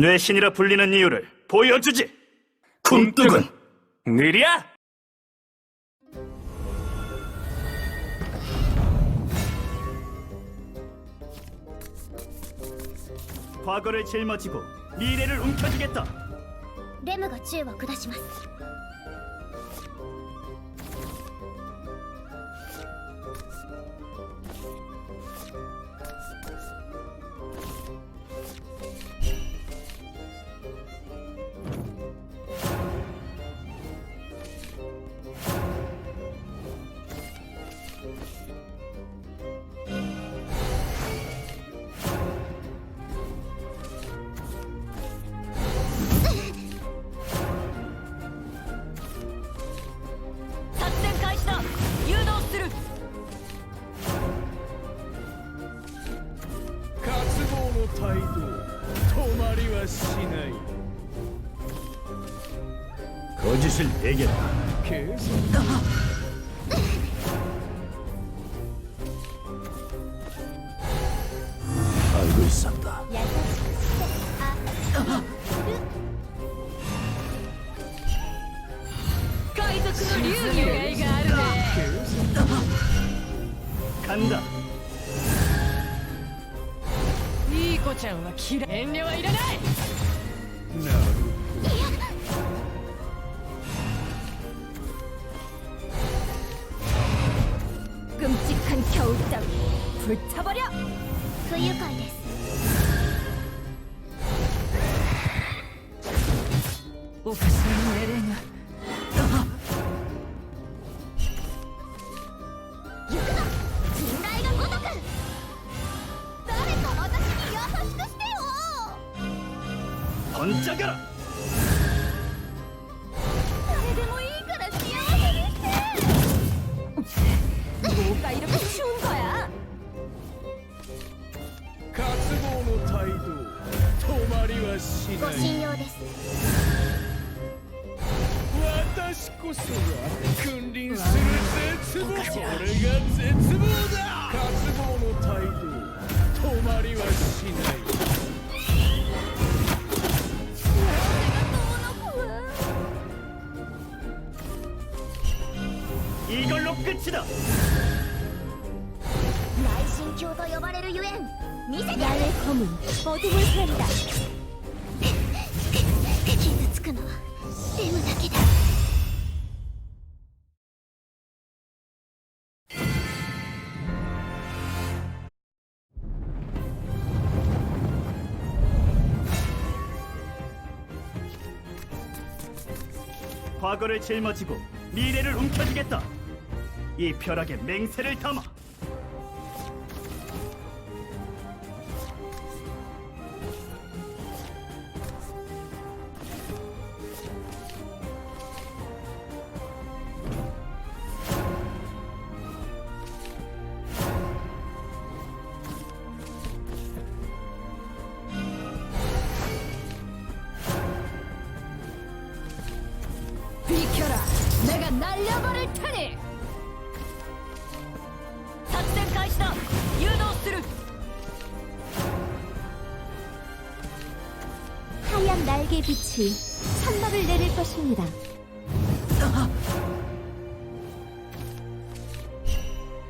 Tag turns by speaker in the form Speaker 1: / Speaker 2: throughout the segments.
Speaker 1: 뇌신이라 불리는 이유를 보여주지. 굼뜨군 느리야. 과거를 짊어지고 미래를 움켜쥐겠다.
Speaker 2: レムが銃を下します
Speaker 1: 거짓을 내겠다.
Speaker 3: 警察
Speaker 1: 알고 있었다.
Speaker 2: 優しくしてあ
Speaker 4: 海賊の流儀があるね
Speaker 1: 간다.
Speaker 4: いい子ちゃんは嫌い遠慮はいらない
Speaker 2: んじゃか
Speaker 1: ら。
Speaker 2: 誰でもいいから幸せにして
Speaker 4: どうかいるかしゅんこや
Speaker 3: 渇望の態度。止まりはしない。
Speaker 2: ご信用です。
Speaker 3: 私こそが君臨する絶望。これが絶望だ。渇望の態度。止まりはしない。
Speaker 1: 이걸로 끝이다.
Speaker 2: 内心境と呼ばれるゆえん見せてやる
Speaker 4: 검은 어둠을 살리다
Speaker 2: 傷つくのはレムだけだ
Speaker 1: 과거를 짊어지고 미래를 움켜쥐겠다. 이 벼락에 맹세를 담아.
Speaker 5: 날개 빛이 천막을 내릴 것입니다.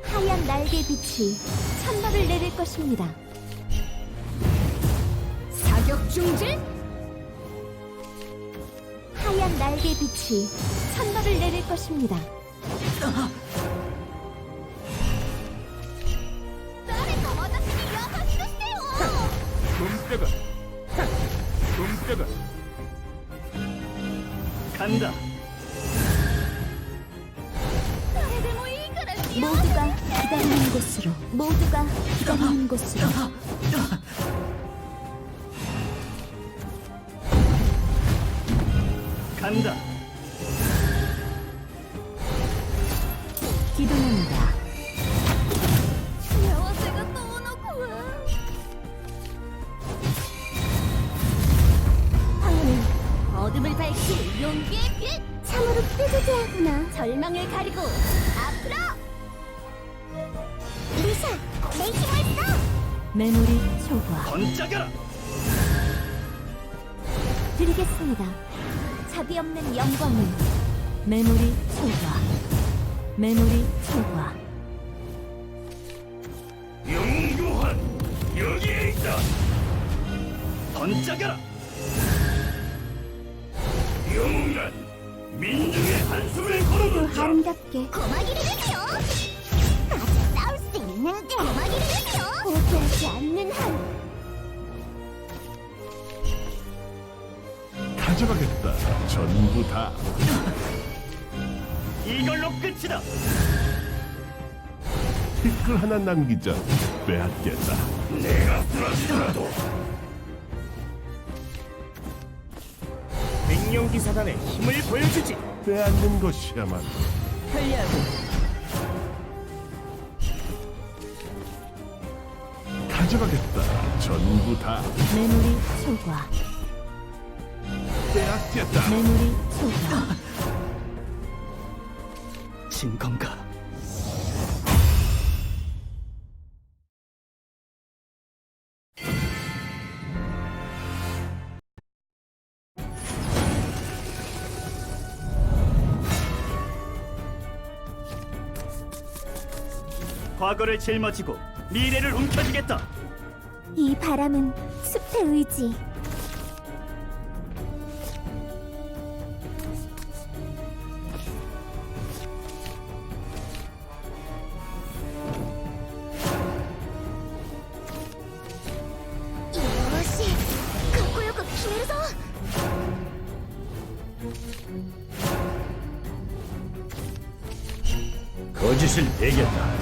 Speaker 5: 하얀 날개 빛이 천막을 내릴 것입니다.
Speaker 4: 사격 중지
Speaker 5: 하얀 날개 빛이 천막을 내릴 것입니다. 곳으로
Speaker 1: 간다.
Speaker 5: 기도합니다.
Speaker 2: 여화제가 또 오나 구해.
Speaker 5: 황혼은
Speaker 2: 어둠을 밝히 용기의 빛.
Speaker 5: 참으로 뿌듯해하구나.
Speaker 2: 절망을 가리고 앞으로. 리샤, 레이킹을 써!
Speaker 5: 메모리 초과
Speaker 1: 번쩍여라.
Speaker 5: 드리겠습니다. 자비 없는 영광을 메모리 초과 메모리 초과
Speaker 1: 영유한 여기에 있다. 번쩍여라. 영웅이란 민중의 한숨을
Speaker 5: 또
Speaker 1: 거둬줬다.
Speaker 5: 아름답게
Speaker 2: 고마기를 내세요. 아직 싸울 수 있는데 고마기를
Speaker 5: 포기하지 않는 한
Speaker 6: 가져가겠다. 전부 다.
Speaker 1: 이걸로 끝이다.
Speaker 6: 티끌 하나 남기자. 빼앗겠다.
Speaker 1: 내가 쓰러지더라도
Speaker 3: 백령 기사단의 힘을 보여주지.
Speaker 6: 빼앗는 것이야말로
Speaker 4: 편리하고
Speaker 6: 가져가겠다. 전부 다.
Speaker 5: 메모리 초과
Speaker 6: 빼앗겠다.
Speaker 5: 메모리 초과
Speaker 1: 진 건가? 과거를 짊어지고 미래를 움켜쥐겠다.
Speaker 5: 이 바람은 숲의 의지
Speaker 2: 요시, 갖고요고 기회서.
Speaker 1: 거짓을 대겠다.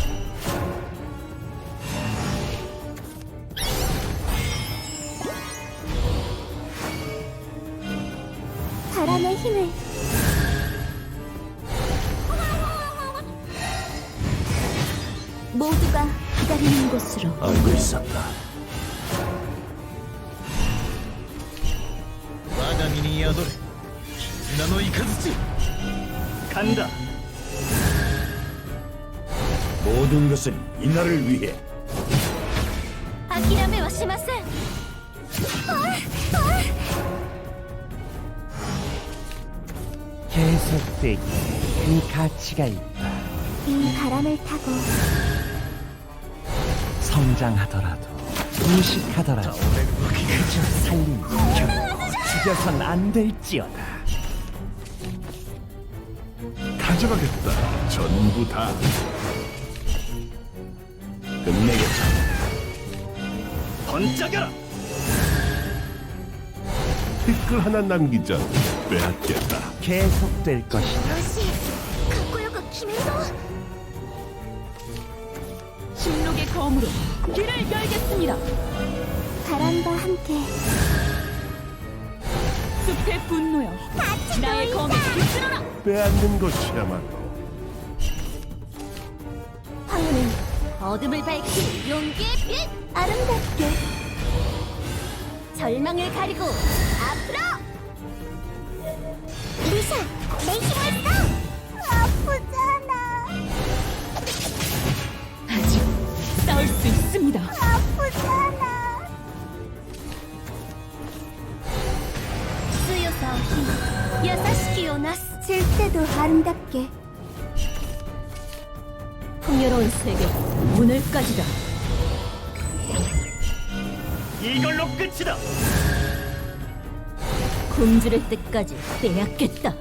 Speaker 5: 모두가 기다리는 곳으로
Speaker 1: 알고 있었다.
Speaker 3: 我が身に宿れ。絆の雷。
Speaker 1: 간다. 모든 것은 이날을 위해.
Speaker 5: 아키라메 와 시마센
Speaker 7: 계속되기 그 가치가 있다.
Speaker 5: 이 바람을 타고
Speaker 7: 성장하더라도 무식하더라도 그저 살림 결코 죽여선 안 될지어다.
Speaker 6: 가져가겠다. 전부 다.
Speaker 1: 끝내겠다. 번쩍여라.
Speaker 6: 티끌 하나 남기자. 빼앗겠다.
Speaker 7: 계속될 것이다.
Speaker 4: 검으로 길을 열겠습니다.
Speaker 5: 바람과 함께
Speaker 4: 숲의 분노여 나의 검에 깃들어라.
Speaker 6: 빼앗는 것이야말로
Speaker 5: 황혼은 어둠을 밝히
Speaker 2: 용기의 빛,
Speaker 5: 아름답게
Speaker 2: 절망을 가리고 앞으로. 리샤, 내 힘을 써. 아프잖
Speaker 4: 싸울 수 있습니다.
Speaker 2: 아프잖아.
Speaker 5: 수요사오 힘 야사시키 오나스 질 때도 아름답게 풍요로운 세계 오늘까지다
Speaker 1: 이걸로 끝이다.
Speaker 5: 굶주릴 때까지 빼앗겠다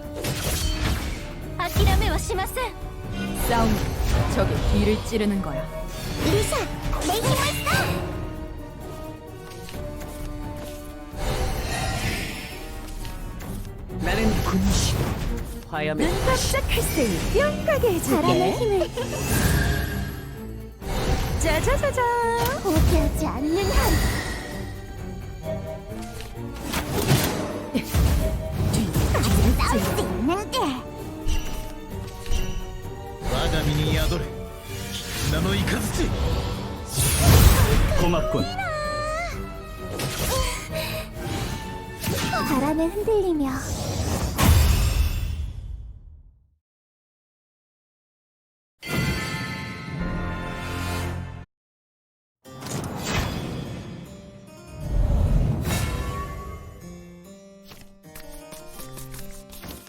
Speaker 5: 아키라메 와 시마센
Speaker 4: 싸움 적의 뒤를 찌르는 거야.
Speaker 2: 리샤, 내 힘을 써.
Speaker 4: 나는 군시. 화염의
Speaker 5: 눈 깜짝할 새니 뿅하게 해줄게 바람의 힘을 짜자자자
Speaker 2: 포기하지 않는 한. 아직 싸울 수 있는데.
Speaker 8: 我が身に宿れ 名の雷
Speaker 1: 고맙군.
Speaker 2: 바람에 흔들리며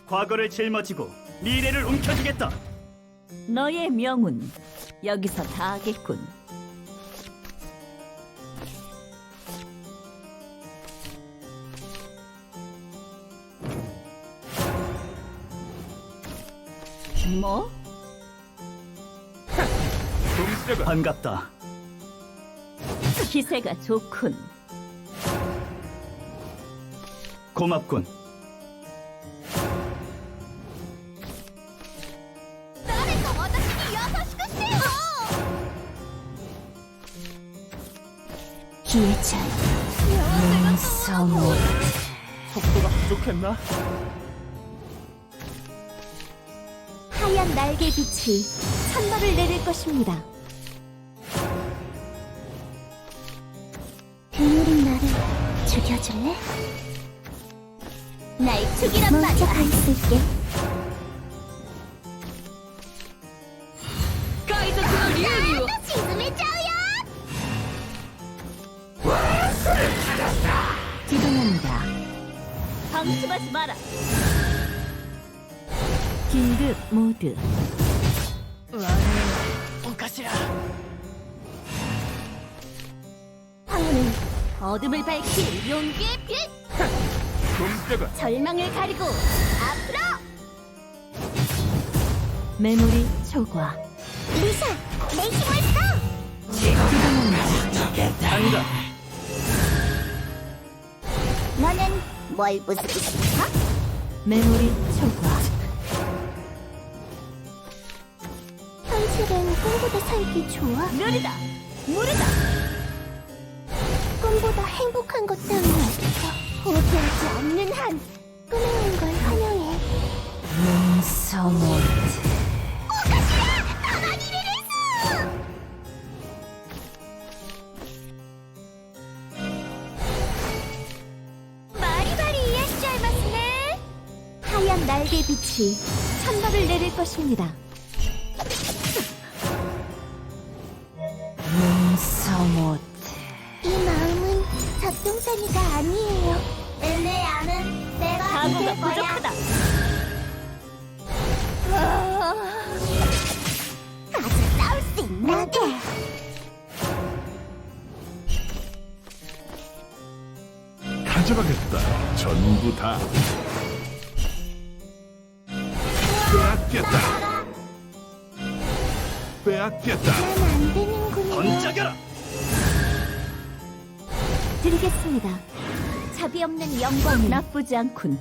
Speaker 1: 과거를 짊어지고 미래를 움켜쥐겠다.
Speaker 9: 너의 명운 여기서 다 하겠군. 뭐?
Speaker 1: 반갑다.
Speaker 9: 기세가 좋군.
Speaker 1: 고맙군.
Speaker 9: 기회차 눈서모
Speaker 10: 속도가 부족했나?
Speaker 2: 하얀 날개 빛이 산발을 내릴 것입니다. 괴물인 나를 죽여줄래? 날 죽이란 말이야. 가 있을게.
Speaker 9: 모드
Speaker 4: お頭
Speaker 2: 황혼은 어둠을 밝힐 용기의 빛! 절망을 가리고 앞으로!
Speaker 9: 메모리 초과
Speaker 2: 리사, 내 힘을 써! 너는 뭘 부수고 싶어?
Speaker 9: 메모리 초과
Speaker 2: 현실은 꿈보다 살기 좋아?
Speaker 9: 느리다 무르다
Speaker 2: 꿈보다 행복한 것 따윈 없어. 포기하지 않는 한 끊어온 걸 환영해.
Speaker 9: 눈서모
Speaker 2: 가만히 이랬어! 마리마리 이에시알마스네 하얀 날개 빛이 산발을 내릴 것입니다.
Speaker 9: 눈서모
Speaker 2: 이 마음은 잡동사니가 아니에요. 엘레아는 내가
Speaker 9: 각오가
Speaker 2: 이길 거야.
Speaker 9: 부족하다
Speaker 2: 아주 싸울 수 있나게.
Speaker 6: 가져가겠다. 전부 다. 빼앗겠다. 빼앗겠다.
Speaker 2: 안 되는군요.
Speaker 1: 번쩍여라.
Speaker 2: 드리겠습니다. 자비 없는 영광
Speaker 9: 나쁘지 않군